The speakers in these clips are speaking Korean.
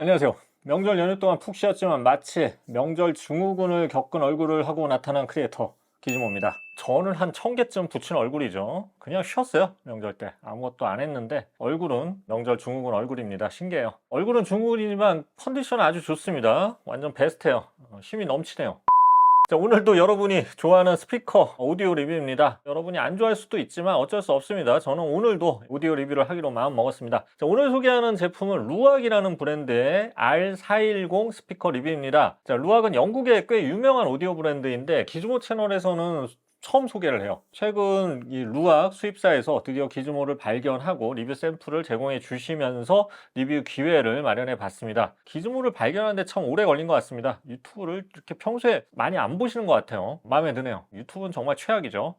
안녕하세요. 명절 연휴 동안 푹 쉬었지만 마치 명절 증후군을 겪은 얼굴을 하고 나타난 크리에이터 기즈모입니다. 저는 한 천 개쯤 붙인 얼굴이죠. 그냥 쉬었어요. 명절 때 아무것도 안 했는데 얼굴은 명절 증후군 얼굴입니다. 신기해요. 얼굴은 증후군이지만 컨디션 아주 좋습니다. 완전 베스트예요. 어, 힘이 넘치네요. 자, 오늘도 여러분이 좋아하는 스피커 오디오 리뷰입니다. 여러분이 안 좋아할 수도 있지만 어쩔 수 없습니다. 저는 오늘도 오디오 리뷰를 하기로 마음 먹었습니다. 자, 오늘 소개하는 제품은 루악이라는 브랜드의 R410 스피커 리뷰입니다. 자, 루악은 영국의 꽤 유명한 오디오 브랜드인데 기즈모 채널에서는 처음 소개를 해요. 최근 이 루악 수입사에서 드디어 기즈모를 발견하고 리뷰 샘플을 제공해 주시면서 리뷰 기회를 마련해 봤습니다. 기즈모를 발견하는데 참 오래 걸린 것 같습니다. 유튜브를 이렇게 평소에 많이 안 보시는 것 같아요. 마음에 드네요. 유튜브는 정말 최악이죠.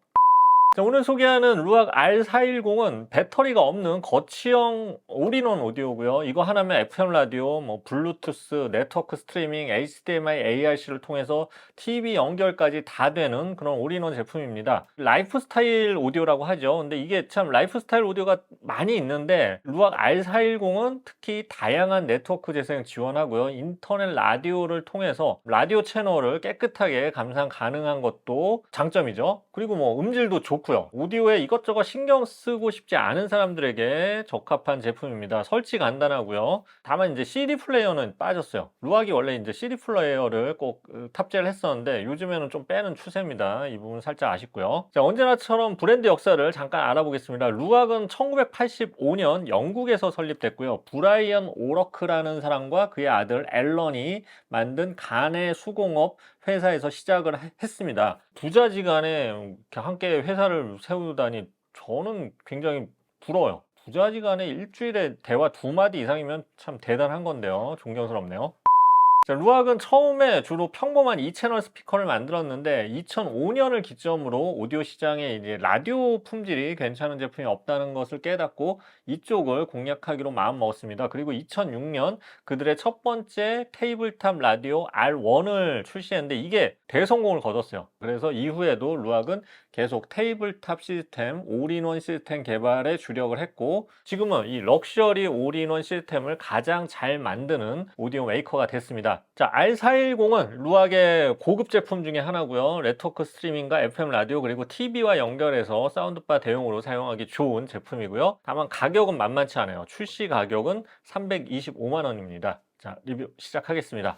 자, 오늘 소개하는 루악 R410은 배터리가 없는 거치형 올인원 오디오고요. 이거 하나면 FM 라디오, 뭐 블루투스, 네트워크 스트리밍, HDMI, ARC를 통해서 TV 연결까지 다 되는 그런 올인원 제품입니다. 라이프 스타일 오디오라고 하죠. 근데 이게 참 라이프 스타일 오디오가 많이 있는데 루악 R410은 특히 다양한 네트워크 재생 지원하고요. 인터넷 라디오를 통해서 라디오 채널을 깨끗하게 감상 가능한 것도 장점이죠. 그리고 뭐 음질도 좋고 요. 오디오에 이것저것 신경 쓰고 싶지 않은 사람들에게 적합한 제품입니다. 설치 간단하고요. 다만 이제 CD 플레이어는 빠졌어요. 루악이 원래 이제 CD 플레이어를 꼭 어, 탑재를 했었는데 요즘에는 좀 빼는 추세입니다. 이 부분 살짝 아쉽고요. 자, 언제나처럼 브랜드 역사를 잠깐 알아보겠습니다. 루악은 1985년 영국에서 설립됐고요. 브라이언 오러크라는 사람과 그의 아들 앨런이 만든 간의 수공업 회사에서 시작을 해- 했습니다. 부자지간에 함께 회사를 세우다니 저는 굉장히 부러워요. 부자지간에 일주일에 대화 두 마디 이상이면 참 대단한 건데요. 존경스럽네요. 자, 루악은 처음에 주로 평범한 2채널 스피커를 만들었는데 2005년을 기점으로 오디오 시장에 이제 라디오 품질이 괜찮은 제품이 없다는 것을 깨닫고 이쪽을 공략하기로 마음 먹었습니다. 그리고 2006년 그들의 첫 번째 테이블탑 라디오 R1을 출시했는데 이게 대성공을 거뒀어요. 그래서 이후에도 루악은 계속 테이블탑 시스템, 올인원 시스템 개발에 주력을 했고 지금은 이 럭셔리 올인원 시스템을 가장 잘 만드는 오디오 메이커가 됐습니다. 자, R410은 루악의 고급 제품 중에 하나고요. 네트워크 스트리밍과 FM 라디오 그리고 TV와 연결해서 사운드바 대용으로 사용하기 좋은 제품이고요. 다만 가격은 만만치 않아요. 출시 가격은 325만 원입니다. 자, 리뷰 시작하겠습니다.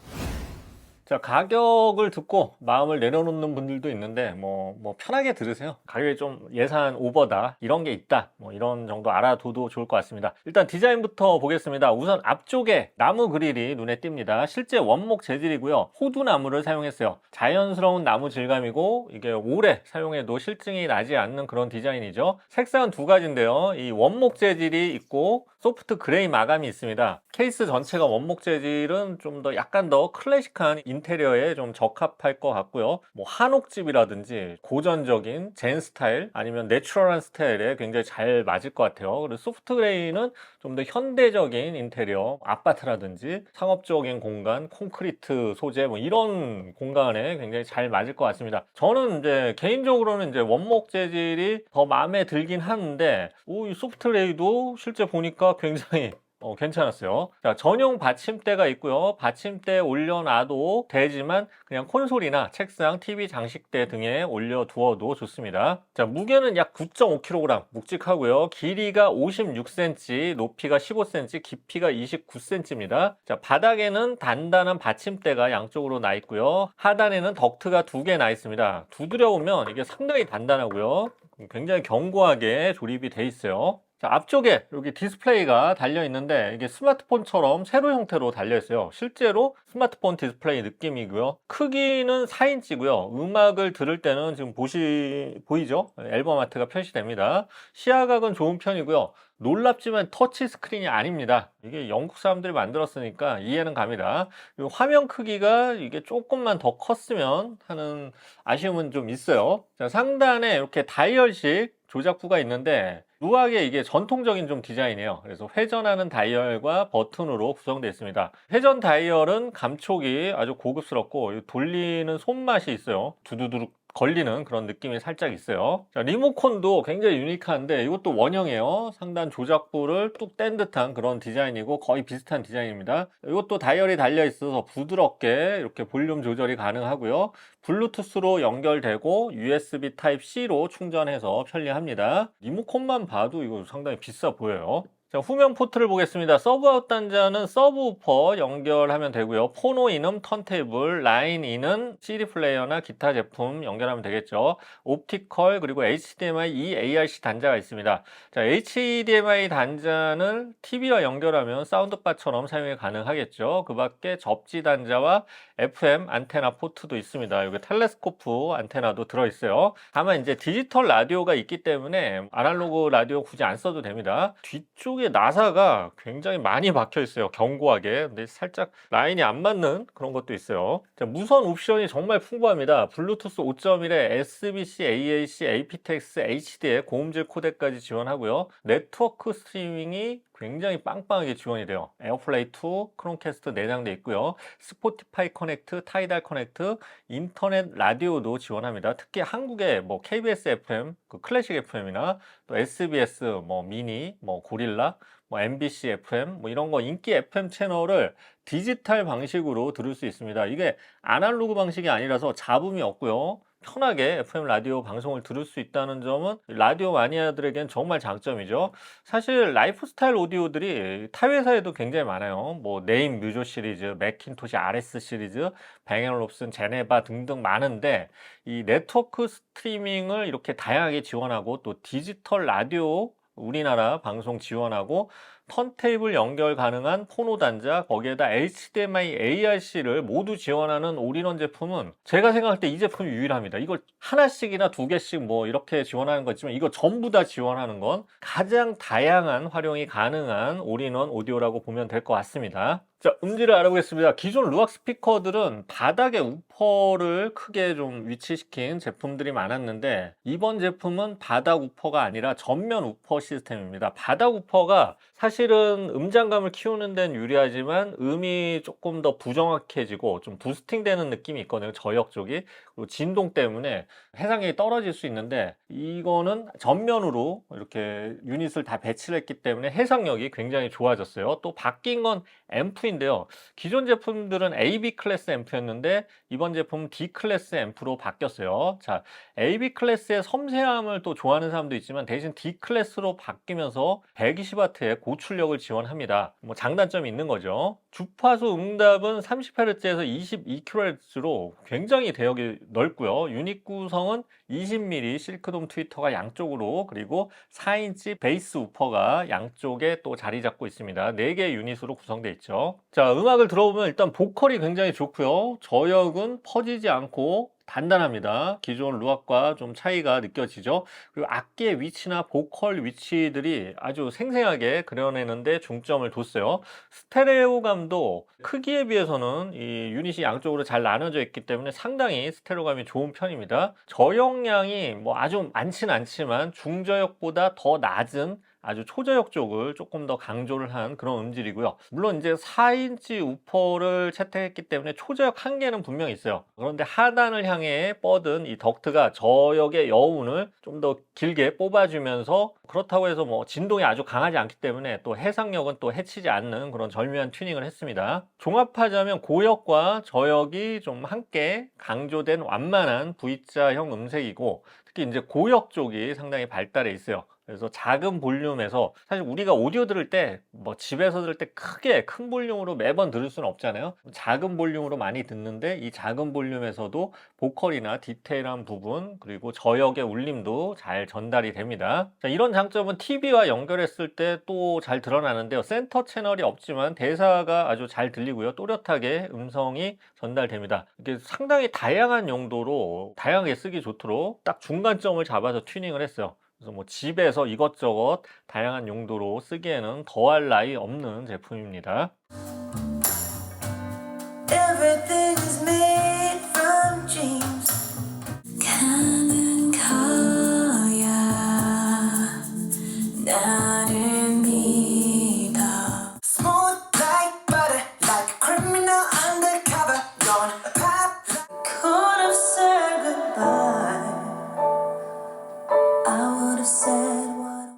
자, 가격을 듣고 마음을 내려놓는 분들도 있는데, 뭐, 뭐, 편하게 들으세요. 가격이 좀 예산 오버다. 이런 게 있다. 뭐, 이런 정도 알아둬도 좋을 것 같습니다. 일단 디자인부터 보겠습니다. 우선 앞쪽에 나무 그릴이 눈에 띕니다. 실제 원목 재질이고요. 호두나무를 사용했어요. 자연스러운 나무 질감이고, 이게 오래 사용해도 실증이 나지 않는 그런 디자인이죠. 색상은 두 가지인데요. 이 원목 재질이 있고, 소프트 그레이 마감이 있습니다. 케이스 전체가 원목 재질은 좀 더 약간 더 클래식한 인테리어에 좀 적합할 것 같고요. 뭐 한옥집이라든지 고전적인 젠 스타일 아니면 내추럴한 스타일에 굉장히 잘 맞을 것 같아요. 그리고 소프트 그레이는 좀 더 현대적인 인테리어, 아파트라든지 상업적인 공간, 콘크리트 소재 뭐 이런 공간에 굉장히 잘 맞을 것 같습니다. 저는 이제 개인적으로는 이제 원목 재질이 더 마음에 들긴 하는데 오, 이 소프트 그레이도 실제 보니까 굉장히 어, 괜찮았어요. 자, 전용 받침대가 있고요. 받침대 올려놔도 되지만 그냥 콘솔이나 책상, TV 장식대 등에 올려두어도 좋습니다. 자, 무게는 약 9.5kg 묵직하고요. 길이가 56cm, 높이가 15cm, 깊이가 29cm입니다. 자, 바닥에는 단단한 받침대가 양쪽으로 나 있고요. 하단에는 덕트가 두 개 나 있습니다. 두드려 보면 이게 상당히 단단하고요. 굉장히 견고하게 조립이 돼 있어요. 자, 앞쪽에 여기 디스플레이가 달려 있는데 이게 스마트폰처럼 세로 형태로 달려 있어요. 실제로 스마트폰 디스플레이 느낌이고요. 크기는 4인치고요. 음악을 들을 때는 지금 보시 보이죠? 앨범 아트가 표시됩니다. 시야각은 좋은 편이고요. 놀랍지만 터치 스크린이 아닙니다. 이게 영국 사람들이 만들었으니까 이해는 갑니다. 화면 크기가 이게 조금만 더 컸으면 하는 아쉬움은 좀 있어요. 자, 상단에 이렇게 다이얼식 조작부가 있는데 루악의 이게 전통적인 좀 디자인이에요. 그래서 회전하는 다이얼과 버튼으로 구성되어 있습니다. 회전 다이얼은 감촉이 아주 고급스럽고 이 돌리는 손맛이 있어요. 두두두둑 걸리는 그런 느낌이 살짝 있어요. 자, 리모컨도 굉장히 유니크한데 이것도 원형이에요. 상단 조작부를 뚝 뗀 듯한 그런 디자인이고 거의 비슷한 디자인입니다. 이것도 다이얼이 달려 있어서 부드럽게 이렇게 볼륨 조절이 가능하고요. 블루투스로 연결되고 USB Type-C로 충전해서 편리합니다. 리모컨만 봐도 이거 상당히 비싸 보여요. 자, 후면 포트를 보겠습니다. 서브아웃 단자는 서브우퍼 연결하면 되고요. 포노 인음, 턴테이블, 라인 인은 CD 플레이어나 기타 제품 연결하면 되겠죠. 옵티컬 그리고 HDMI E ARC 단자가 있습니다. 자, HDMI 단자는 TV와 연결하면 사운드바처럼 사용이 가능하겠죠. 그 밖에 접지 단자와 FM 안테나 포트도 있습니다. 여기 텔레스코프 안테나도 들어 있어요. 다만 이제 디지털 라디오가 있기 때문에 아날로그 라디오 굳이 안 써도 됩니다. 뒤쪽에 나사가 굉장히 많이 박혀 있어요. 견고하게. 근데 살짝 라인이 안 맞는 그런 것도 있어요. 자, 무선 옵션이 정말 풍부합니다. 블루투스 5.1에 SBC, AAC, aptX, HD의 고음질 코덱까지 지원하고요. 네트워크 스트리밍이 굉장히 빵빵하게 지원이 돼요. 에어플레이 2, 크롬캐스트 내장돼 있고요. 스포티파이 커넥트, 타이달 커넥트, 인터넷 라디오도 지원합니다. 특히 한국의 뭐 KBS FM, 그 클래식 FM이나 또 SBS, 뭐 미니, 뭐 고릴라, 뭐 MBC FM, 뭐 이런 거 인기 FM 채널을 디지털 방식으로 들을 수 있습니다. 이게 아날로그 방식이 아니라서 잡음이 없고요. 편하게 FM 라디오 방송을 들을 수 있다는 점은 라디오 마니아들에겐 정말 장점이죠. 사실 라이프 스타일 오디오들이 타 회사에도 굉장히 많아요. 뭐 네임 뮤조 시리즈, 맥킨토시 RS 시리즈, 뱅앤 롭슨, 제네바 등등 많은데 이 네트워크 스트리밍을 이렇게 다양하게 지원하고 또 디지털 라디오 우리나라 방송 지원하고 턴테이블 연결 가능한 포노 단자 거기에다 HDMI ARC를 모두 지원하는 올인원 제품은 제가 생각할 때 이 제품이 유일합니다. 이걸 하나씩이나 두 개씩 뭐 이렇게 지원하는 거지만 이거 전부 다 지원하는 건 가장 다양한 활용이 가능한 올인원 오디오라고 보면 될 것 같습니다. 자, 음질을 알아보겠습니다. 기존 루악 스피커들은 바닥에 우퍼를 크게 좀 위치시킨 제품들이 많았는데 이번 제품은 바닥 우퍼가 아니라 전면 우퍼 시스템입니다. 바닥 우퍼가 사실은 음장감을 키우는 데는 유리하지만 음이 조금 더 부정확해지고 좀 부스팅 되는 느낌이 있거든요. 저역 쪽이. 그리고 진동 때문에 해상력이 떨어질 수 있는데 이거는 전면으로 이렇게 유닛을 다 배치를 했기 때문에 해상력이 굉장히 좋아졌어요. 또 바뀐 건 앰프 인데요. 기존 제품들은 AB 클래스 앰프였는데 이번 제품은 D 클래스 앰프로 바뀌었어요. 자, AB 클래스의 섬세함을 또 좋아하는 사람도 있지만 대신 D 클래스로 바뀌면서 120W의 고출력을 지원합니다. 뭐 장단점이 있는 거죠. 주파수 응답은 30Hz에서 22kHz로 굉장히 대역이 넓고요. 유닛 구성은 20mm 실크돔 트위터가 양쪽으로 그리고 4인치 베이스 우퍼가 양쪽에 또 자리 잡고 있습니다. 4개 유닛으로 구성되어 있죠. 자, 음악을 들어보면 일단 보컬이 굉장히 좋고요. 저역은 퍼지지 않고 단단합니다. 기존 루악과 좀 차이가 느껴지죠. 그리고 악기의 위치나 보컬 위치들이 아주 생생하게 그려내는데 중점을 뒀어요. 스테레오감도 크기에 비해서는 이 유닛이 양쪽으로 잘 나눠져 있기 때문에 상당히 스테레오감이 좋은 편입니다. 저역량이 뭐 아주 많지는 않지만 중저역보다 더 낮은 아주 초저역 쪽을 조금 더 강조를 한 그런 음질이고요. 물론 이제 4인치 우퍼를 채택했기 때문에 초저역 한계는 분명히 있어요. 그런데 하단을 향해 뻗은 이 덕트가 저역의 여운을 좀 더 길게 뽑아주면서 그렇다고 해서 뭐 진동이 아주 강하지 않기 때문에 또 해상력은 또 해치지 않는 그런 절묘한 튜닝을 했습니다. 종합하자면 고역과 저역이 좀 함께 강조된 완만한 V자형 음색이고 특히 이제 고역 쪽이 상당히 발달해 있어요. 그래서 작은 볼륨에서 사실 우리가 오디오 들을 때 뭐 집에서 들을 때 크게 큰 볼륨으로 매번 들을 수는 없잖아요. 작은 볼륨으로 많이 듣는데 이 작은 볼륨에서도 보컬이나 디테일한 부분 그리고 저역의 울림도 잘 전달이 됩니다. 자, 이런 장점은 TV와 연결했을 때 또 잘 드러나는데요. 센터 채널이 없지만 대사가 아주 잘 들리고요. 또렷하게 음성이 전달됩니다. 이게 상당히 다양한 용도로 다양하게 쓰기 좋도록 딱 중간점을 잡아서 튜닝을 했어요. 그래서 뭐 집에서 이것저것 다양한 용도로 쓰기에는 더할 나위 없는 제품입니다.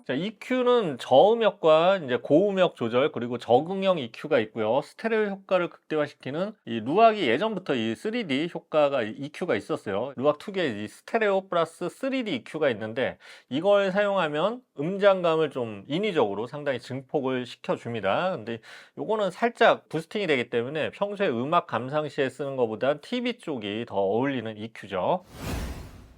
자, EQ는 저음역과 이제 고음역 조절 그리고 적응형 EQ가 있고요. 스테레오 효과를 극대화시키는 이 루악이 예전부터 이 3D 효과가 EQ가 있었어요. 루악 특유의 이 스테레오 플러스 3D EQ가 있는데 이걸 사용하면 음장감을 좀 인위적으로 상당히 증폭을 시켜줍니다. 근데 요거는 살짝 부스팅이 되기 때문에 평소에 음악 감상 시에 쓰는 것보다 TV 쪽이 더 어울리는 EQ죠.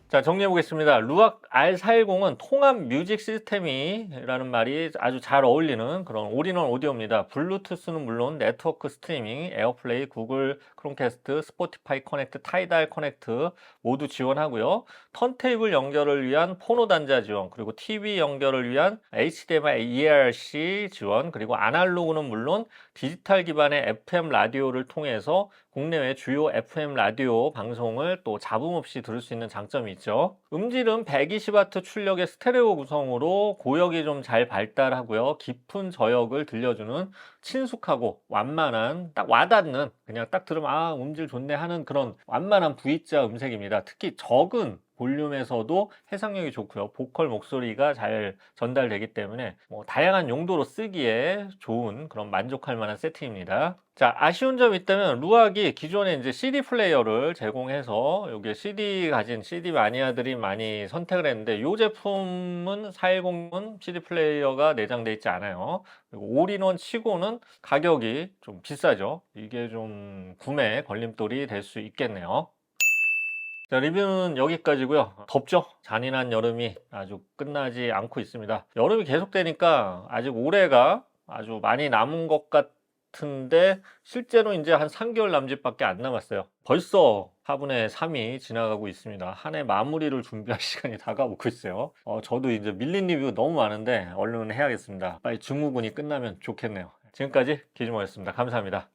자, 정리해 보겠습니다. 루악 R410은 통합 뮤직 시스템이라는 말이 아주 잘 어울리는 그런 올인원 오디오입니다. 블루투스는 물론 네트워크 스트리밍, 에어플레이, 구글 크롬캐스트, 스포티파이 커넥트, 타이달 커넥트 모두 지원하고요. 턴테이블 연결을 위한 포노 단자 지원, 그리고 TV 연결을 위한 HDMI ERC 지원, 그리고 아날로그는 물론 디지털 기반의 FM 라디오를 통해서 국내외 주요 FM 라디오 방송을 또 잡음 없이 들을 수 있는 장점이 있죠. 음질은 120W 출력의 스테레오 구성으로 고역이 좀 잘 발달하고요. 깊은 저역을 들려주는 친숙하고 완만한 딱 와닿는 그냥 딱 들으면 아 음질 좋네 하는 그런 완만한 V자 음색입니다. 특히 적은 볼륨에서도 해상력이 좋고요. 보컬 목소리가 잘 전달되기 때문에 뭐 다양한 용도로 쓰기에 좋은 그런 만족할 만한 세팅입니다. 자, 아쉬운 점이 있다면 루악이 기존에 이제 CD 플레이어를 제공해서 여기 CD 가진 CD 마니아들이 많이 선택을 했는데 이 제품은 410은 CD 플레이어가 내장돼 있지 않아요. 그리고 올인원 치고는 가격이 좀 비싸죠. 이게 좀 구매 걸림돌이 될 수 있겠네요. 자, 리뷰는 여기까지고요. 덥죠? 잔인한 여름이 아주 끝나지 않고 있습니다. 여름이 계속되니까 아직 올해가 아주 많이 남은 것 같은데 실제로 이제 한 3개월 남짓밖에 안 남았어요. 벌써 4분의 3이 지나가고 있습니다. 한 해 마무리를 준비할 시간이 다가오고 있어요. 어, 저도 이제 밀린 리뷰 너무 많은데 얼른 해야겠습니다. 빨리 증후군이 끝나면 좋겠네요. 지금까지 기즈모였습니다. 감사합니다.